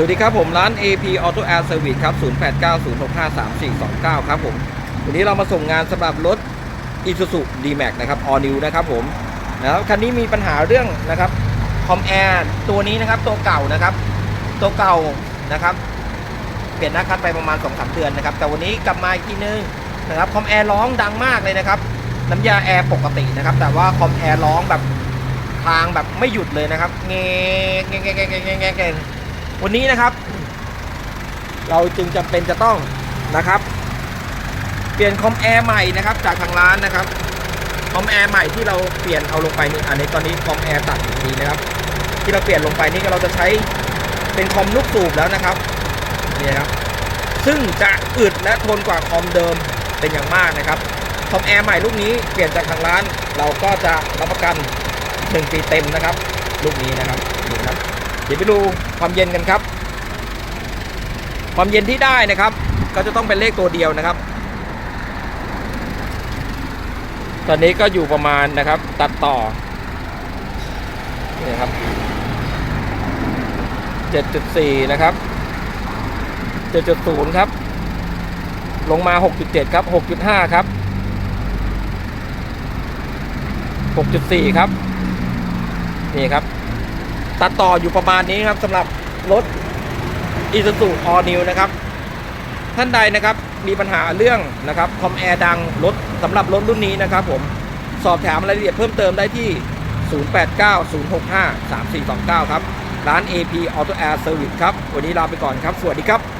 สวัสดีครับผมร้าน AP Auto Air Service ครับ 0890653429 ครับผม วันนี้เรามาส่งงานสำหรับรถ Isuzu D-Max นะครับ All New นะครับผมนะครับคันนี้มีปัญหาเรื่องนะครับคอมแอร์ตัวนี้นะครับตัวเก่านะครับ ตัวเก่านะครับ เปลี่ยนหน้าคัดไปประมาณ 2-3 เดือนนะครับ แต่วันนี้กลับมาอีกทีนึงนะครับคอมแอร์ร้องดังมากเลยนะครับ น้ำยาแอร์ปกตินะครับ แต่ว่าคอมแอร์ร้องแบบทางแบบไม่หยุดเลยนะครับเงี้ยเงี้ยเงี้ยเงี้ยเงี้ย วันนี้นะครับ เราจึงจำเป็นจะต้องนะครับ เปลี่ยนคอมแอร์ใหม่นะครับ จากทางร้านนะครับคอมแอร์ใหม่ที่เราเปลี่ยนเอาลงไปนี่อันนี้ตอนนี้คอมแอร์ตัดอีกทีนะครับ ที่เราเปลี่ยนลงไปนี่ก็เราจะใช้เป็นคอมลูกสูบแล้วนะครับนี่นะครับซึ่งจะอึดและทนกว่าคอมเดิมเป็นอย่างมากนะครับคอมแอร์ใหม่ลูกนี้เปลี่ยนจากทางร้าน เราก็จะรับประกัน 1 ปีเต็มนะครับ ลูกนี้นะครับ เดี๋ยวไปดูความเย็นกันครับ ความเย็นที่ได้นะครับ ก็จะต้องเป็นเลขตัวเดียวนะครับ ตอนนี้ก็อยู่ประมาณนะครับ ตัดต่อนี่ครับ7.4 นะครับ 7.0 ครับ ลงมา 6.7 ครับ 6.5 ครับ 6.4 ครับ นี่ครับ ตัดต่ออยู่ประมาณนี้ครับสำหรับรถ Isuzu All New นะครับ ท่านใดนะครับมีปัญหาเรื่องนะครับคอมแอร์ดังรถสำหรับรถรุ่นนี้นะครับผมสอบถามรายละเอียดเพิ่มเติมได้ที่ 0890653429 ครับ ร้าน AP Auto Air Service ครับ วันนี้ลาไปก่อนครับ สวัสดีครับ